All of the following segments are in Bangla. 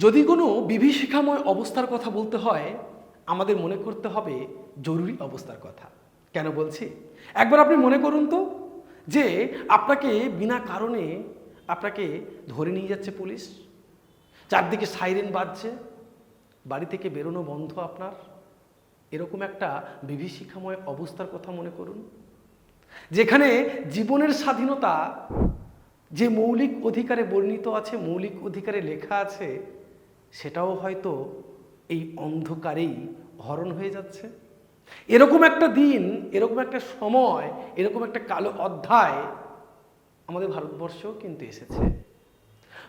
যদি কোনো বিভীষিকাময় অবস্থার কথা বলতে হয়, আমাদের মনে করতে হবে জরুরি অবস্থার কথা। কেন বলছি? একবার আপনি মনে করুন তো যে আপনাকে বিনা কারণে আপনাকে ধরে নিয়ে যাচ্ছে পুলিশ। চারদিকে সাইরেন বাজছে, বাড়ি থেকে বেরোনো বন্ধ আপনার। এরকম একটা বিভীষিকাময় অবস্থার কথা মনে করুন। যেখানে জীবনের স্বাধীনতা যে মৌলিক অধিকারে বর্ণিত আছে, মৌলিক অধিকারে লেখা আছে সেটাও হয়তো এই অন্ধকারেই হরণ হয়ে যাচ্ছে। এরকম একটা দিন, এরকম একটা সময়, এরকম একটা কালো অধ্যায় আমাদের ভারতবর্ষেও কিন্তু এসেছে।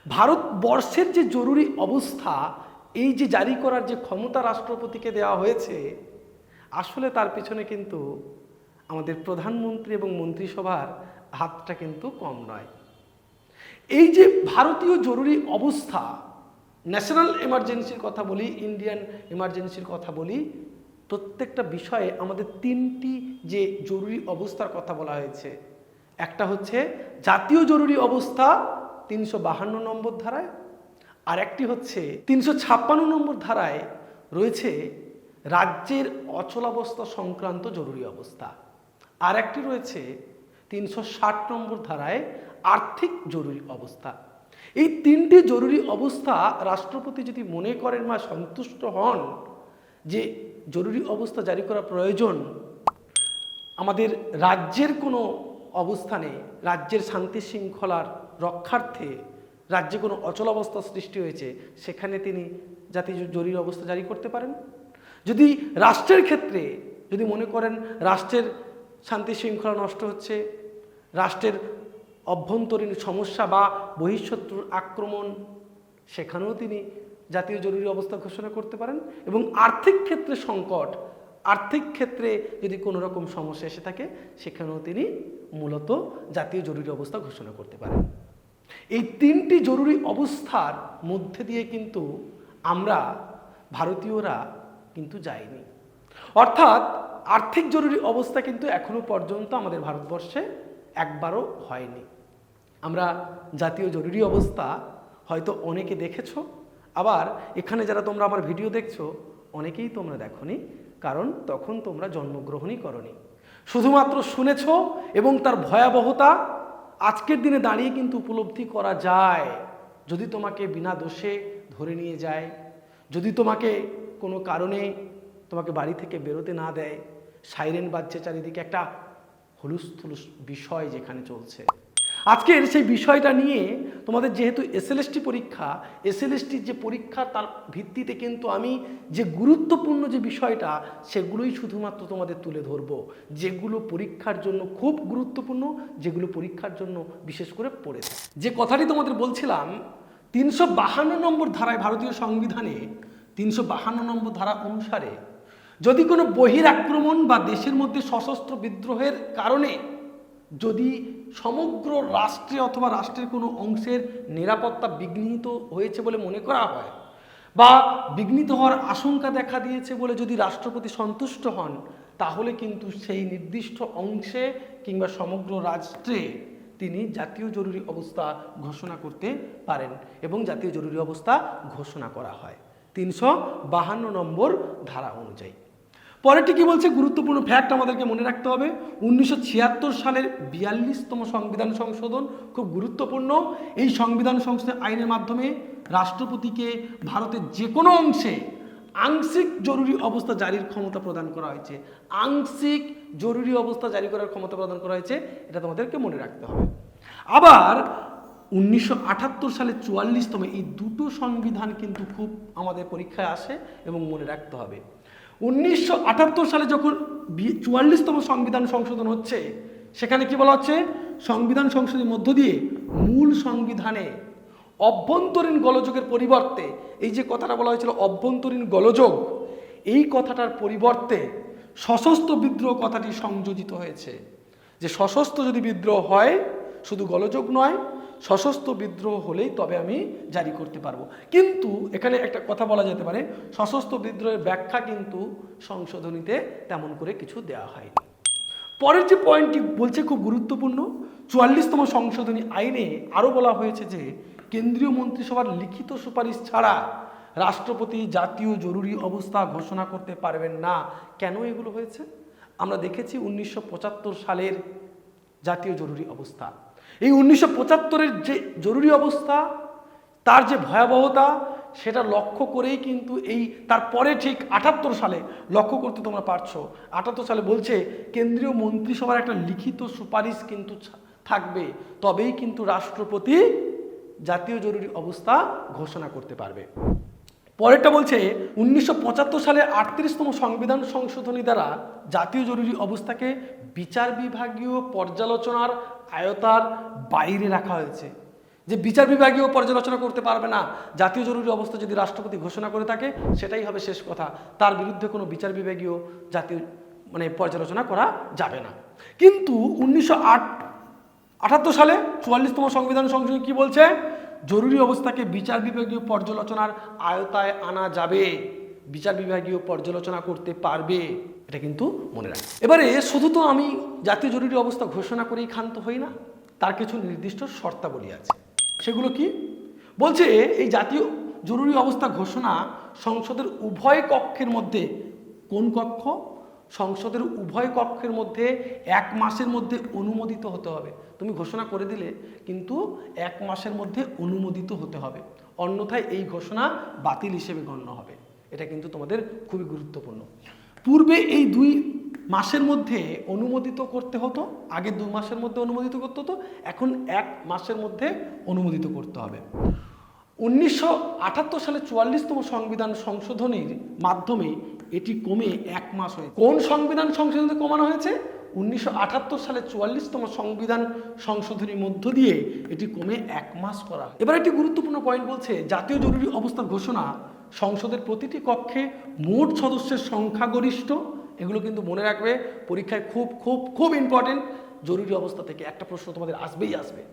ভারতবর্ষের যে জরুরি অবস্থা, এই যে জারি করার যে ক্ষমতা রাষ্ট্রপতিকে দেওয়া হয়েছে, আসলে তার পিছনে কিন্তু আমাদের প্রধানমন্ত্রী এবং মন্ত্রিসভার হাতটা কিন্তু কম নয়। এই যে ভারতীয় জরুরি অবস্থা ন্যাশনাল এমার্জেন্সির কথা বলি, ইন্ডিয়ান এমার্জেন্সির কথা বলি, প্রত্যেকটা বিষয়ে আমাদের তিনটি যে জরুরি অবস্থার কথা বলা হয়েছে। একটা হচ্ছে জাতীয় জরুরি অবস্থা তিনশো বাহান্ন নম্বর ধারায়, আর একটি হচ্ছে তিনশো ছাপ্পান্ন নম্বর ধারায় রয়েছে রাজ্যের অচলাবস্থা সংক্রান্ত জরুরি অবস্থা। আর একটি রয়েছে তিনশো ষাট নম্বর ধারায় আর্থিক জরুরি অবস্থা। এই তিনটি জরুরি অবস্থা রাষ্ট্রপতি যদি মনে করেন বা সন্তুষ্ট হন যে জরুরি অবস্থা জারি করা প্রয়োজন, আমাদের রাজ্যের কোনো অবস্থানে, রাজ্যের শান্তি শৃঙ্খলার রক্ষার্থে রাজ্যে কোনো অচল অচলাবস্থা সৃষ্টি হয়েছে, সেখানে তিনি জাতীয় জরুরি অবস্থা জারি করতে পারেন? যদি রাষ্ট্রের ক্ষেত্রে, যদি মনে করেন রাষ্ট্রের শান্তি শৃঙ্খলা নষ্ট হচ্ছে, রাষ্ট্রের অভ্যন্তরীণ সমস্যা বা বহিঃশত্রুর আক্রমণ, সেখানেও তিনি জাতীয় জরুরি অবস্থা ঘোষণা করতে পারেন এবং আর্থিক ক্ষেত্রে সংকট, আর্থিক ক্ষেত্রে যদি কোনো রকম সমস্যা এসে থাকে, সেখানেও তিনি মূলত জাতীয় জরুরি অবস্থা ঘোষণা করতে পারেন। এই তিনটি জরুরি অবস্থার মধ্যে দিয়ে কিন্তু আমরা ভারতীয়রা কিন্তু যাইনি। অর্থাৎ আর্থিক জরুরি অবস্থা কিন্তু এখনও পর্যন্ত আমাদের ভারতবর্ষে একবারও হয়নি। আমরা জাতীয় জরুরি অবস্থা হয়তো অনেকে দেখেছ, আবার এখানে যারা তোমরা আমার ভিডিও দেখছ, অনেকেই তোমরা দেখোনি, কারণ তখন তোমরা জন্মগ্রহণই করনি। শুধুমাত্র শুনেছ এবং তার ভয়াবহতা আজকের দিনে দাঁড়িয়ে কিন্তু উপলব্ধি করা যায়। যদি তোমাকে বিনা দোষে ধরে নিয়ে যায়, যদি তোমাকে কোনো কারণে তোমাকে বাড়ি থেকে বেরোতে না দেয়, সাইরেন বাজছে চারিদিকে, একটা হুলুস থুলুস বিষয় যেখানে চলছে। আজকের সেই বিষয়টা নিয়ে তোমাদের যেহেতু এসএলএসটি পরীক্ষা এসএলএসটির যে পরীক্ষা তার ভিত্তিতে কিন্তু আমি যে গুরুত্বপূর্ণ যে বিষয়টা, সেগুলোই শুধুমাত্র তোমাদের তুলে ধরবো। যেগুলো পরীক্ষার জন্য খুব গুরুত্বপূর্ণ, যেগুলো পরীক্ষার জন্য বিশেষ করে পড়েছে যে কথাটি তোমাদের বলছিলাম, তিনশো বাহান্ন নম্বর ধারায় ভারতীয় সংবিধানে তিনশো বাহান্ন নম্বর ধারা অনুসারে যদি কোনো বহির আক্রমণ বা দেশের মধ্যে সশস্ত্র বিদ্রোহের কারণে যদি সমগ্র রাষ্ট্রে অথবা রাষ্ট্রের কোনো অংশের নিরাপত্তা বিঘ্নিত হয়েছে বলে মনে করা হয় বা বিঘ্নিত হওয়ার আশঙ্কা দেখা দিয়েছে বলে যদি রাষ্ট্রপতি সন্তুষ্ট হন, তাহলে কিন্তু সেই নির্দিষ্ট অংশে কিংবা সমগ্র রাষ্ট্রে তিনি জাতীয় জরুরি অবস্থা ঘোষণা করতে পারেন এবং জাতীয় জরুরি অবস্থা ঘোষণা করা হয়। তিনশো বাহান্ন নম্বর ধারা অনুযায়ী। পরেরটি কি বলছে, গুরুত্বপূর্ণ ফ্যাক্ট আমাদেরকে মনে রাখতে হবে। উনিশশো ছিয়াত্তর সালের বিয়াল্লিশতম সংবিধান সংশোধন খুব গুরুত্বপূর্ণ। এই সংবিধান সংশোধন আইনের মাধ্যমে রাষ্ট্রপতিকে ভারতের যে কোনো অংশে আংশিক জরুরি অবস্থা জারির ক্ষমতা প্রদান করা হয়েছে। আংশিক জরুরি অবস্থা জারি করার ক্ষমতা প্রদান করা হয়েছে, এটা তোমাদেরকে মনে রাখতে হবে। আবার উনিশশো আটাত্তর সালে চুয়াল্লিশতম এই দুটো সংবিধান কিন্তু খুব আমাদের পরীক্ষায় আসে এবং মনে রাখতে হবে। উনিশশো আটাত্তর সালে যখন চুয়াল্লিশতম সংবিধান সংশোধন হচ্ছে, সেখানে কি বলা হচ্ছে? সংবিধান সংশোধনের মধ্য দিয়ে মূল সংবিধানে অভ্যন্তরীণ গলযোগের পরিবর্তে, এই যে কথাটা বলা হয়েছিল অভ্যন্তরীণ গলযোগ, এই কথাটার পরিবর্তে সশস্ত্র বিদ্রোহ কথাটি সংযোজিত হয়েছে। যে সশস্ত্র যদি বিদ্রোহ হয়, শুধু গলযোগ নয় সশস্ত্র বিদ্রোহ হলেই তবে আমি জারি করতে পারব। কিন্তু এখানে একটা কথা বলা যেতে পারে, সশস্ত্র বিদ্রোহের ব্যাখ্যা কিন্তু সংশোধনীতে তেমন করে কিছু দেওয়া হয়নি। পরের যে পয়েন্টটি বলছে খুব গুরুত্বপূর্ণ, চুয়াল্লিশতম সংশোধনী আইনে আরও বলা হয়েছে যে, কেন্দ্রীয় মন্ত্রিসভার লিখিত সুপারিশ ছাড়া রাষ্ট্রপতি জাতীয় জরুরি অবস্থা ঘোষণা করতে পারবেন না। কেন এগুলো হয়েছে? আমরা দেখেছি উনিশশো পঁচাত্তর সালের জাতীয় জরুরি অবস্থা। এই উনিশশো পঁচাত্তরের যে জরুরি অবস্থা, তার যে ভয়াবহতা, সেটা লক্ষ্য করেই কিন্তু এই তারপরে ঠিক আটাত্তর সালে লক্ষ্য করতে তোমরা পারছ। আটাত্তর সালে বলছে, কেন্দ্রীয় মন্ত্রিসভার একটা লিখিত সুপারিশ কিন্তু থাকবে। তবেই কিন্তু রাষ্ট্রপতি জাতীয় জরুরি অবস্থা ঘোষণা করতে পারবে। পরেরটা বলছে, উনিশশো পঁচাত্তর সালে আটত্রিশতম সংবিধান সংশোধনী দ্বারা জাতীয় জরুরি অবস্থাকে বিচার বিভাগীয় পর্যালোচনার আয়তার বাইরে রাখা হয়েছে, যে বিচার বিভাগীয় পর্যালোচনা করতে পারবে না। জাতীয় জরুরি অবস্থা যদি রাষ্ট্রপতি ঘোষণা করে থাকে, সেটাই হবে শেষ কথা। তার বিরুদ্ধে কোনো বিচার বিভাগীয় জাতীয় মানে পর্যালোচনা করা যাবে না। কিন্তু উনিশশো আটাত্তর সালে চুয়াল্লিশতম সংবিধান সংশোধনী কি বলছে? জরুরি অবস্থাকে বিচার বিভাগীয় পর্যালোচনার আয়তায় আনা যাবে। বিচার বিভাগীয় পর্যালোচনা করতে পারবে। এটা কিন্তু মনে রাখ। এবারে শুধু তো আমি জাতীয় জরুরি অবস্থা ঘোষণা করেই ক্ষান্ত হই না, তার কিছু নির্দিষ্ট শর্তাবলী আছে। সেগুলো কি? বলছে এই জাতীয় জরুরি অবস্থা ঘোষণা সংসদের উভয় কক্ষের মধ্যে, কোন কক্ষ? সংসদের উভয় কক্ষের মধ্যে এক মাসের মধ্যে অনুমোদিত হতে হবে। তুমি ঘোষণা করে দিলে কিন্তু এক মাসের মধ্যে অনুমোদিত হতে হবে। অন্যথায় এই ঘোষণা বাতিল হিসেবে গণ্য হবে। এটা কিন্তু তোমাদের খুবই গুরুত্বপূর্ণ। পূর্বে এই দুই মাসের মধ্যে অনুমোদিত করতে হতো, আগে দু মাসের মধ্যে অনুমোদিত করতে হতো, এখন এক মাসের মধ্যে অনুমোদিত করতে হবে। উনিশশো আটাত্তর সালে চুয়াল্লিশতম সংবিধান সংশোধনীর মাধ্যমে এটি কমে এক মাস হয়েছে। কোন সংবিধান সংশোধনী কমানো হয়েছে? উনিশশো আটাত্তর সালে চুয়াল্লিশতম সংবিধান সংশোধনীর মধ্য দিয়ে এটি কমে এক মাস করা এবার একটি গুরুত্বপূর্ণ পয়েন্ট বলছে, জাতীয় জরুরি অবস্থার ঘোষণা সংসদের প্রতিটি কক্ষে মোট সদস্যের সংখ্যাগরিষ্ঠ। এগুলো কিন্তু মনে রাখবে, পরীক্ষায় খুব খুব খুব ইম্পর্টেন্ট জরুরি অবস্থা থেকে একটা প্রশ্ন তোমাদের আসবেই আসবে।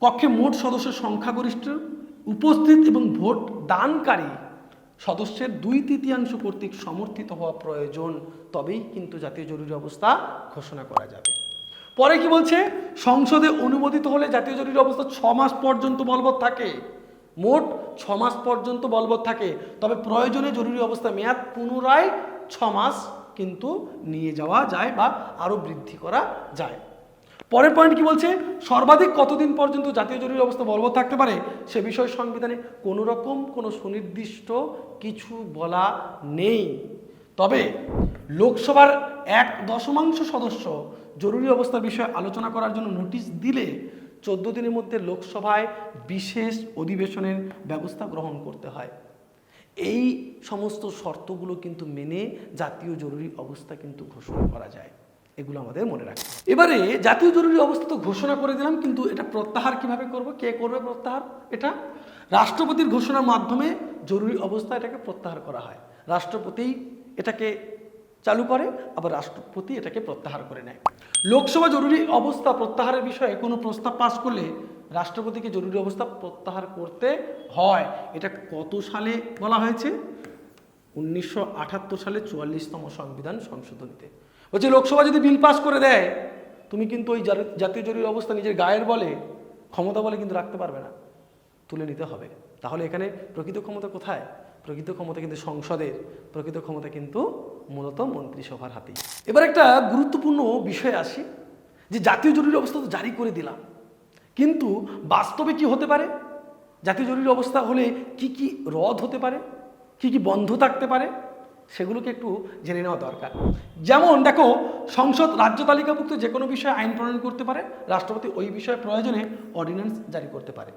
কক্ষে মোট সদস্যের সংখ্যাগরিষ্ঠ, উপস্থিত এবং ভোট দানকারী সদস্যের দুই তৃতীয়াংশ কর্তৃক সমর্থিত হওয়া প্রয়োজন, তবেই কিন্তু জাতীয় জরুরি অবস্থা ঘোষণা করা যাবে। পরে কি বলছে? সংসদে অনুমোদিত হলে জাতীয় জরুরি অবস্থা ছ মাস পর্যন্ত বলবৎ থাকে। মোট ছ মাস পর্যন্ত বলবৎ থাকে। তবে প্রয়োজনে জরুরি অবস্থা মেয়াদ পুনরায় ছ মাস কিন্তু নিয়ে যাওয়া যায় বা আরও বৃদ্ধি করা যায়। পরের পয়েন্ট কি বলছে? সর্বাধিক কতদিন পর্যন্ত জাতীয় জরুরি অবস্থা বলবৎ থাকতে পারে? সে বিষয়ে সংবিধানে কোনো রকম কোনো সুনির্দিষ্ট কিছু বলা নেই। তবে লোকসভার এক দশমাংশ সদস্য জরুরি অবস্থার বিষয়ে আলোচনা করার জন্য নোটিশ দিলে চোদ্দ দিনের মধ্যে লোকসভায় বিশেষ অধিবেশনের ব্যবস্থা গ্রহণ করতে হয়। এই সমস্ত শর্তগুলো কিন্তু মেনে জাতীয় জরুরি অবস্থা কিন্তু ঘোষণা করা যায়। এগুলো আমাদের মনে রাখতে এবারে জাতীয় জরুরি অবস্থা তো ঘোষণা করে দিলাম, কিন্তু এটা প্রত্যাহার কীভাবে করব, কে করবে প্রত্যাহার? এটা রাষ্ট্রপতির ঘোষণার মাধ্যমে জরুরি অবস্থা এটাকে প্রত্যাহার করা হয়। রাষ্ট্রপতি এটাকে চালু করে, আবার রাষ্ট্রপতি এটাকে প্রত্যাহার করে নেয়। লোকসভা জরুরি অবস্থা প্রত্যাহারের বিষয়ে কোনো প্রস্তাব পাশ করলে রাষ্ট্রপতিকে জরুরি অবস্থা প্রত্যাহার করতে হয়। এটা কত সালে বলা হয়েছে? উনিশশো আটাত্তর সালে চুয়াল্লিশতম সংবিধান সংশোধনীতে। বলছে, লোকসভা যদি বিল পাস করে দেয়, তুমি কিন্তু ওই জাতীয় জরুরি অবস্থা নিজের গায়ের বলে, ক্ষমতা বলে কিন্তু রাখতে পারবে না। তুলে নিতে হবে। তাহলে এখানে প্রকৃত ক্ষমতা কোথায়? প্রকৃত ক্ষমতা কিন্তু সংসদের, প্রকৃত ক্ষমতা কিন্তু মূলত মন্ত্রিসভার হাতেই। এবার একটা গুরুত্বপূর্ণ বিষয় আসি, যে জাতীয় জরুরি অবস্থা তো জারি করে দিলাম। কিন্তু বাস্তবে কি হতে পারে? জাতীয় জরুরি অবস্থা হলে কি কি রদ হতে পারে? কি কি বন্ধ থাকতে পারে? সেগুলোকে একটু জেনে নেওয়া দরকার। যেমন দেখো, সংসদ রাজ্য তালিকাভুক্ত যে কোনো বিষয়ে আইন প্রণয়ন করতে পারে, রাষ্ট্রপতি ওই বিষয়ে প্রয়োজনে অর্ডিন্যান্স জারি করতে পারে।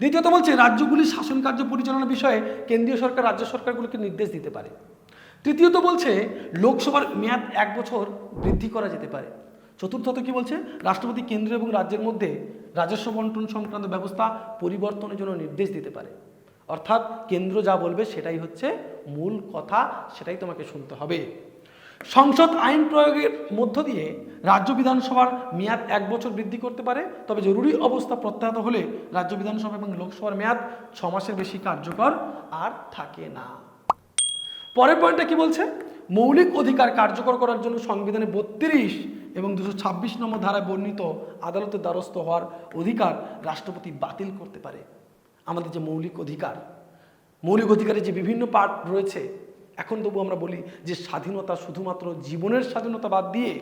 দ্বিতীয়ত বলছে, রাজ্যগুলির শাসন কার্য পরিচালনা বিষয়ে কেন্দ্রীয় সরকার, রাজ্য সরকারগুলোকে নির্দেশ দিতে পারে। তৃতীয়ত বলছে, লোকসভার মেয়াদ এক বছর বৃদ্ধি করা যেতে পারে। চতুর্থত কি বলছে, রাষ্ট্রপতি কেন্দ্র এবং রাজ্যের মধ্যে রাজস্ব বন্টন সংক্রান্ত ব্যবস্থা পরিবর্তনের জন্য নির্দেশ দিতে পারে। অর্থাৎ কেন্দ্র যা বলবে সেটাই হচ্ছে মূল কথা, সেটাই তোমাকে শুনতে হবে। সংসদ আইন প্রয়োগের মধ্য দিয়ে রাজ্য বিধানসভার মেয়াদ এক বছর বৃদ্ধি করতে পারে, তবে জরুরি অবস্থা প্রত্যাহত হলে রাজ্য বিধানসভা এবং লোকসভার মেয়াদ ছ মাসের বেশি কার্যকর আর থাকে না। পরের পয়েন্টটা কি বলছে? মৌলিক অধিকার কার্যকর করার জন্য সংবিধানে বত্রিশ এবং দুশো ছাব্বিশ নম্বর ধারায় বর্ণিত আদালতের দ্বারস্থ হওয়ার অধিকার রাষ্ট্রপতি বাতিল করতে পারে। আমাদের যে মৌলিক অধিকার, মৌলিক অধিকারের যে বিভিন্ন পার্ট রয়েছে, এখন তবু আমরা বলি যে স্বাধীনতা শুধুমাত্র জীবনের স্বাধীনতা বাদ দিয়ে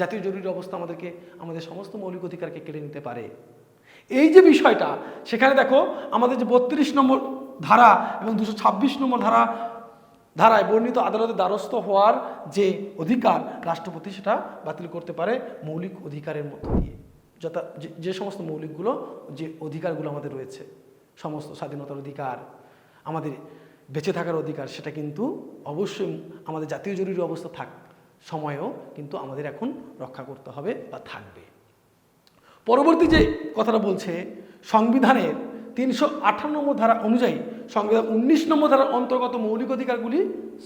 জাতীয় জরুরি অবস্থা আমাদেরকে, আমাদের সমস্ত মৌলিক অধিকারকে কেড়ে নিতে পারে। এই যে বিষয়টা, সেখানে দেখো আমাদের যে বত্রিশ নম্বর ধারা এবং দুশো ছাব্বিশ নম্বর ধারা ধারায় বর্ণিত আদালতে দ্বারস্থ হওয়ার যে অধিকার রাষ্ট্রপতি সেটা বাতিল করতে পারে মৌলিক অধিকারের মধ্য দিয়ে। যথা যে- সমস্ত মৌলিকগুলো, যে অধিকারগুলো আমাদের রয়েছে, সমস্ত স্বাধীনতার অধিকার, আমাদের বেঁচে থাকার অধিকার, সেটা কিন্তু অবশ্যই আমাদের জাতীয় জরুরি অবস্থা থাক সময়েও কিন্তু আমাদের এখন রক্ষা করতে হবে বা থাকবে। পরবর্তী যে কথাটা বলছে, সংবিধানের তিনশো আঠান্ন ধারা অনুযায়ী সংবিধান উনিশ নম্বর ধারার অন্তর্গত মৌলিক অধিকারগুলি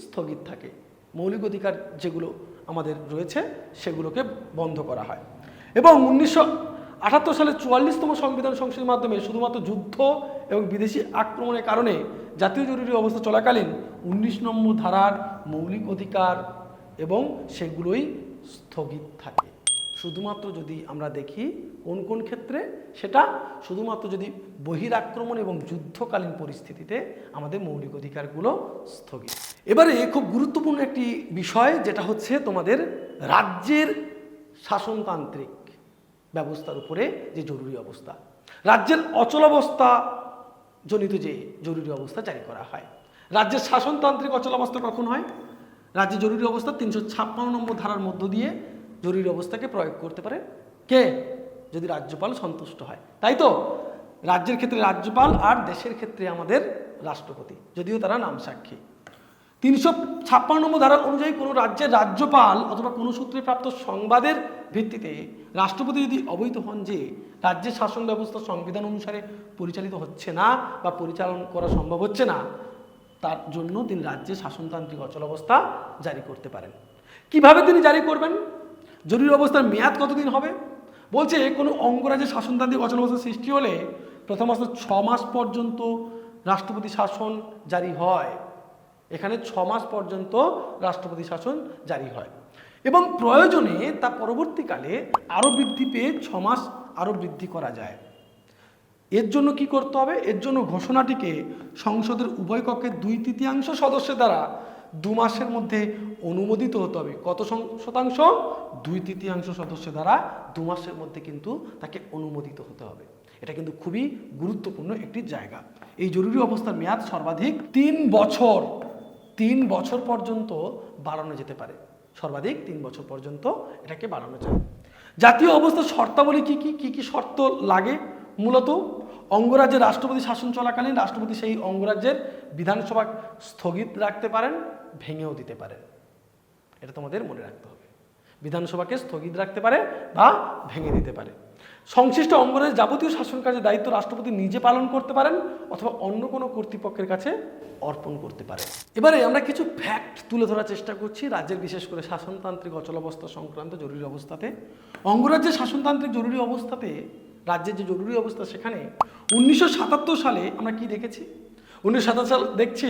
স্থগিত থাকে। মৌলিক অধিকার যেগুলো আমাদের রয়েছে, সেগুলোকে বন্ধ করা হয়। এবং উনিশশো আটাত্তর সালে চুয়াল্লিশতম সংবিধান সংশোধনের মাধ্যমে শুধুমাত্র যুদ্ধ এবং বিদেশি আক্রমণের কারণে জাতীয় জরুরি অবস্থা চলাকালীন উনিশ নম্বর ধারার মৌলিক অধিকার এবং সেগুলোই স্থগিত থাকে। শুধুমাত্র যদি আমরা দেখি কোন কোন ক্ষেত্রে, সেটা শুধুমাত্র যদি বহিরাক্রমণ এবং যুদ্ধকালীন পরিস্থিতিতে আমাদের মৌলিক অধিকারগুলো স্থগিত। এবারে খুব গুরুত্বপূর্ণ একটি বিষয়, যেটা হচ্ছে তোমাদের রাজ্যের শাসনতান্ত্রিক ব্যবস্থার উপরে যে জরুরি অবস্থা। রাজ্যের অচলাবস্থা জনিত যে জরুরি অবস্থা জারি করা হয়। রাজ্যের শাসনতান্ত্রিক অচলাবস্থা কখন হয়? রাজ্যে জরুরি অবস্থা তিনশো ছাপ্পান্ন নম্বর ধারার মধ্য দিয়ে জরুরি অবস্থাকে প্রয়োগ করতে পারে। কে? যদি রাজ্যপাল সন্তুষ্ট হয়। তাই তো? রাজ্যের ক্ষেত্রে রাজ্যপাল আর দেশের ক্ষেত্রে আমাদের রাষ্ট্রপতি, যদিও তারা নাম সাক্ষী। তিনশো ছাপ্পান্ন নম্বর ধারা অনুযায়ী কোনো রাজ্যের রাজ্যপাল অথবা কোনো সূত্রে প্রাপ্ত সংবাদের ভিত্তিতে রাষ্ট্রপতি যদি অবহিত হন যে, রাজ্যের শাসন ব্যবস্থা সংবিধান অনুসারে পরিচালিত হচ্ছে না বা পরিচালন করা সম্ভব হচ্ছে না, তার জন্য তিনি রাজ্যের শাসনতান্ত্রিক অচলাবস্থা জারি করতে পারেন। কীভাবে তিনি জারি করবেন? জরুরি অবস্থার মেয়াদ কতদিন হবে? বলছে কোনো অঙ্গরাজ্যের শাসনতান্ত্রিক অচলাবস্থা সৃষ্টি হলে প্রথম প্রথমত ছ মাস পর্যন্ত রাষ্ট্রপতি শাসন জারি হয়। এখানে ছ মাস পর্যন্ত রাষ্ট্রপতি শাসন জারি হয়। এবং প্রয়োজনে তা পরবর্তীকালে আরও বৃদ্ধি পেয়ে ছ মাস আরও বৃদ্ধি করা যায়। এর জন্য কি করতে হবে? এর জন্য ঘোষণাটিকে সংসদের উভয় কক্ষের দুই তৃতীয়াংশ সদস্যের দ্বারা দু মাসের মধ্যে অনুমোদিত হতে হবে। কত শতাংশ? দুই তৃতীয়াংশ সদস্য দ্বারা দু মাসের মধ্যে কিন্তু তাকে অনুমোদিত হতে হবে। এটা কিন্তু খুবই গুরুত্বপূর্ণ একটি জায়গা। এই জরুরি অবস্থার মেয়াদ সর্বাধিক তিন বছর। তিন বছর পর্যন্ত বাড়ানো যেতে পারে। সর্বাধিক তিন বছর পর্যন্ত এটাকে বাড়ানো যায়। জাতীয় অবস্থার শর্তাবলী কি কি কি কি শর্ত লাগে? মূলত অঙ্গরাজ্যের রাষ্ট্রপতি শাসন চলাকালীন রাষ্ট্রপতি সেই অঙ্গরাজ্যের বিধানসভা স্থগিত রাখতে পারেন। ভেঙেও দিতে পারেন এটা তোমাদের মনে রাখতে হবে। বিধানসভাকে স্থগিত রাখতে পারে বা ভেঙে দিতে পারে। সংশ্লিষ্ট অঙ্গরাজ্যের যাবতীয় শাসন কাজের দায়িত্ব রাষ্ট্রপতি নিজে পালন করতে পারেন অথবা অন্য কোনো কর্তৃপক্ষের কাছে অর্পণ করতে পারেন। এবারে আমরা কিছু ফ্যাক্ট তুলে ধরার চেষ্টা করছি রাজ্যের বিশেষ করে শাসনতান্ত্রিক অচলাবস্থা সংক্রান্ত জরুরি অবস্থাতে। অঙ্গরাজ্যের শাসনতান্ত্রিক জরুরি অবস্থাতে, রাজ্যের যে জরুরি অবস্থা সেখানে উনিশশো সাতাত্তর সালে আমরা কি দেখেছি? উনিশশো সাতাত্তর সাল দেখছি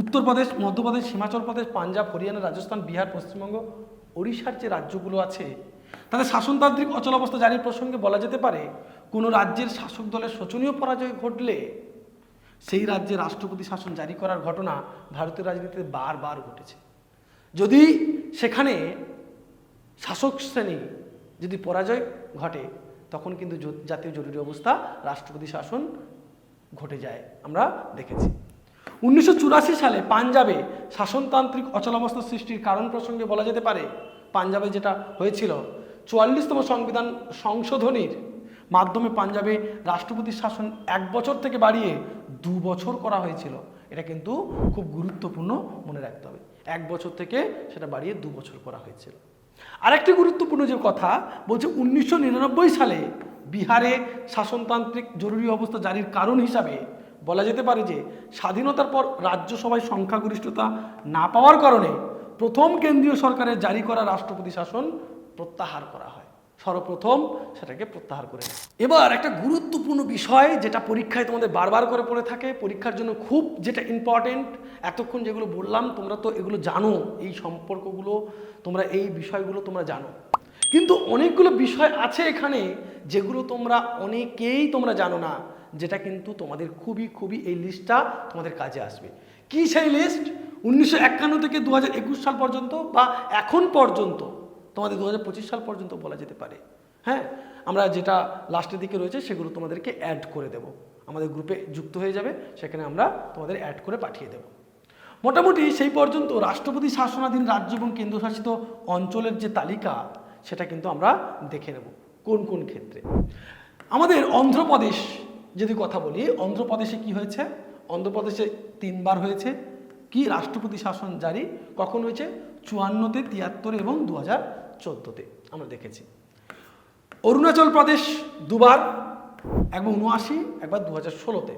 উত্তরপ্রদেশ মধ্যপ্রদেশ হিমাচল প্রদেশ, পাঞ্জাব, হরিয়ানা, রাজস্থান, বিহার, পশ্চিমবঙ্গ, ওড়িশার যে রাজ্যগুলো আছে, তাদের শাসনতান্ত্রিক অচলাবস্থা জারির প্রসঙ্গে বলা যেতে পারে, কোনো রাজ্যের শাসক দলের শোচনীয় পরাজয় ঘটলে সেই রাজ্যে রাষ্ট্রপতি শাসন জারি করার ঘটনা ভারতীয় রাজনীতিতে বারবার ঘটেছে। যদি সেখানে শাসক শ্রেণি যদি পরাজয় ঘটে, তখন কিন্তু জাতীয় জরুরি অবস্থা রাষ্ট্রপতি শাসন ঘটে যায়, আমরা দেখেছি। উনিশশো চুরাশি সালে পাঞ্জাবে শাসনতান্ত্রিক অচলাবস্থা সৃষ্টির কারণ প্রসঙ্গে বলা যেতে পারে, পাঞ্জাবে যেটা হয়েছিল, চুয়াল্লিশতম সংবিধান সংশোধনীর মাধ্যমে পাঞ্জাবে রাষ্ট্রপতির শাসন এক বছর থেকে বাড়িয়ে দু বছর করা হয়েছিল। এটা কিন্তু খুব গুরুত্বপূর্ণ মনে রাখতে হবে। এক বছর থেকে সেটা বাড়িয়ে দু বছর করা হয়েছিল। আরেকটি গুরুত্বপূর্ণ যে কথা, বলছে উনিশশো নিরানব্বই সালে বিহারে শাসনতান্ত্রিক জরুরি অবস্থা জারির কারণ হিসাবে বলা যেতে পারে যে স্বাধীনতার পর রাজ্যসভায় সংখ্যাগরিষ্ঠতা না পাওয়ার কারণে প্রথম কেন্দ্রীয় সরকারের জারি করা রাষ্ট্রপতি শাসন প্রত্যাহার করা হয়। সর্বপ্রথম সেটাকে প্রত্যাহার করে এবার একটা গুরুত্বপূর্ণ বিষয় যেটা পরীক্ষায় তোমাদের বারবার করে পড়ে থাকে, পরীক্ষার জন্য খুব যেটা ইম্পর্টেন্ট এতক্ষণ যেগুলো বললাম, তোমরা তো এগুলো জানো, এই সম্পর্কগুলো, তোমরা এই বিষয়গুলো তোমরা জানো। কিন্তু অনেকগুলো বিষয় আছে এখানে যেগুলো তোমরা অনেকেই তোমরা জানো না, যেটা কিন্তু তোমাদের খুবই খুবই এই লিস্টটা তোমাদের কাজে আসবে। কি সেই লিস্ট উনিশশো একান্ন থেকে দু সাল পর্যন্ত বা এখন পর্যন্ত? তোমাদের দু সাল পর্যন্ত বলা যেতে পারে। হ্যাঁ? আমরা যেটা লাস্টের দিকে রয়েছে সেগুলো তোমাদেরকে অ্যাড করে দেব। আমাদের গ্রুপে যুক্ত হয়ে যাবে, সেখানে আমরা তোমাদের অ্যাড করে পাঠিয়ে দেব। মোটামুটি সেই পর্যন্ত রাষ্ট্রপতি শাসনাধীন রাজ্য এবং কেন্দ্রশাসিত অঞ্চলের যে তালিকা সেটা কিন্তু আমরা দেখে নেব, কোন কোন ক্ষেত্রে। আমাদের অন্ধ্রপ্রদেশ যদি কথা বলি, অন্ধ্রপ্রদেশে কি হয়েছে? অন্ধ্রপ্রদেশে তিনবার হয়েছে। কি রাষ্ট্রপতি শাসন জারি? কখন হয়েছে? চুয়ান্নতে, তিয়াত্তরে এবং দু হাজার চোদ্দোতে। আমরা দেখেছি। অরুণাচল প্রদেশ দুবার একবার উনআশি, একবার দু হাজার ষোলোতে।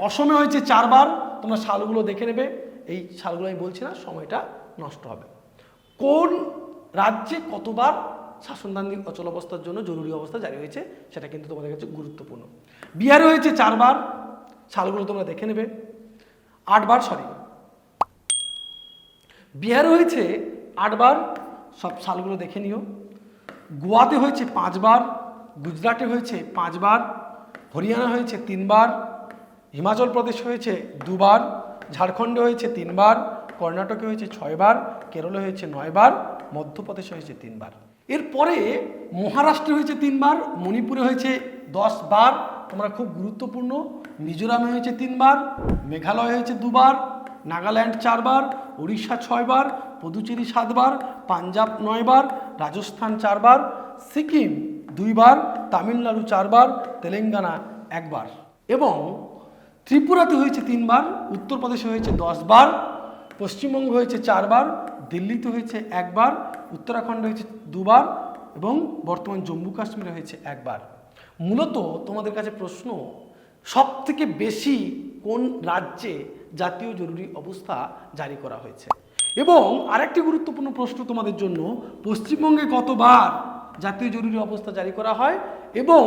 অসমে হয়েছে চারবার, তোমরা সালগুলো দেখে নেবে। এই সালগুলো আমি বলছি না, সময়টা নষ্ট হবে। কোন রাজ্যে কতবার শাসনতান্ত্রিক অচল অবস্থার জন্য জরুরি অবস্থা জারি হয়েছে, সেটা কিন্তু তোমাদের কাছে গুরুত্বপূর্ণ। বিহারে হয়েছে চারবার, সালগুলো তোমরা দেখে নেবে। আটবার সরি বিহারে হয়েছে আটবার, সব সালগুলো দেখে নিও। গোয়াতে হয়েছে পাঁচবার, গুজরাটে হয়েছে পাঁচবার, হরিয়ানা হয়েছে তিনবার, হিমাচল প্রদেশ হয়েছে দুবার, ঝাড়খণ্ডে হয়েছে তিনবার, কর্ণাটকে হয়েছে ছয়বার, কেরলে হয়েছে নয়বার, মধ্যপ্রদেশে হয়েছে তিনবার। এরপরে মহারাষ্ট্রে হয়েছে তিনবার, মণিপুরে হয়েছে দশ বার তোমরা খুব গুরুত্বপূর্ণ, মিজোরামে হয়েছে তিনবার, মেঘালয় হয়েছে দুবার, নাগাল্যান্ড চারবার উড়িষ্যা ছয়বার, পুদুচেরি সাতবার, পাঞ্জাব নয়বার, রাজস্থান চারবার, সিকিম দুইবার, তামিলনাড়ু চারবার, তেলেঙ্গানা একবার। এবং ত্রিপুরাতে হয়েছে তিনবার, উত্তরপ্রদেশে হয়েছে দশবার, পশ্চিমবঙ্গ হয়েছে চারবার দিল্লিতে হয়েছে একবার, উত্তরাখণ্ড হয়েছে দুবার এবং বর্তমান জম্মু কাশ্মীরে হয়েছে একবার। মূলত তোমাদের কাছে প্রশ্ন সব থেকে বেশি কোন রাজ্যে জাতীয় জরুরি অবস্থা জারি করা হয়েছে? এবং আরেকটি গুরুত্বপূর্ণ প্রশ্ন তোমাদের জন্য, পশ্চিমবঙ্গে কতবার জাতীয় জরুরি অবস্থা জারি করা হয় এবং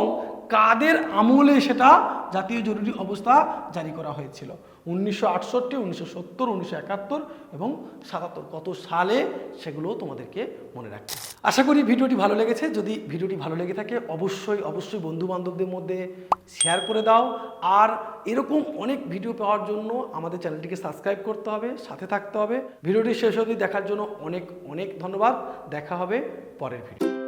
কাদের আমলে সেটা জাতীয় জরুরি অবস্থা জারি করা হয়েছিল? উনিশশো আটষট্টি, উনিশশো সত্তর, উনিশশো একাত্তর এবং সাতাত্তর। কত সালে সেগুলো তোমাদেরকে মনে রাখতে আশা করি ভিডিওটি ভালো লেগেছে। যদি ভিডিওটি ভালো লেগে থাকে, অবশ্যই অবশ্যই বন্ধু বান্ধবদের মধ্যে শেয়ার করে দাও। আর এরকম অনেক ভিডিও পাওয়ার জন্য আমাদের চ্যানেলটিকে সাবস্ক্রাইব করতে হবে, সাথে থাকতে হবে। ভিডিওটি শেষ অবধি দেখার জন্য অনেক অনেক ধন্যবাদ। দেখা হবে পরের ভিডিও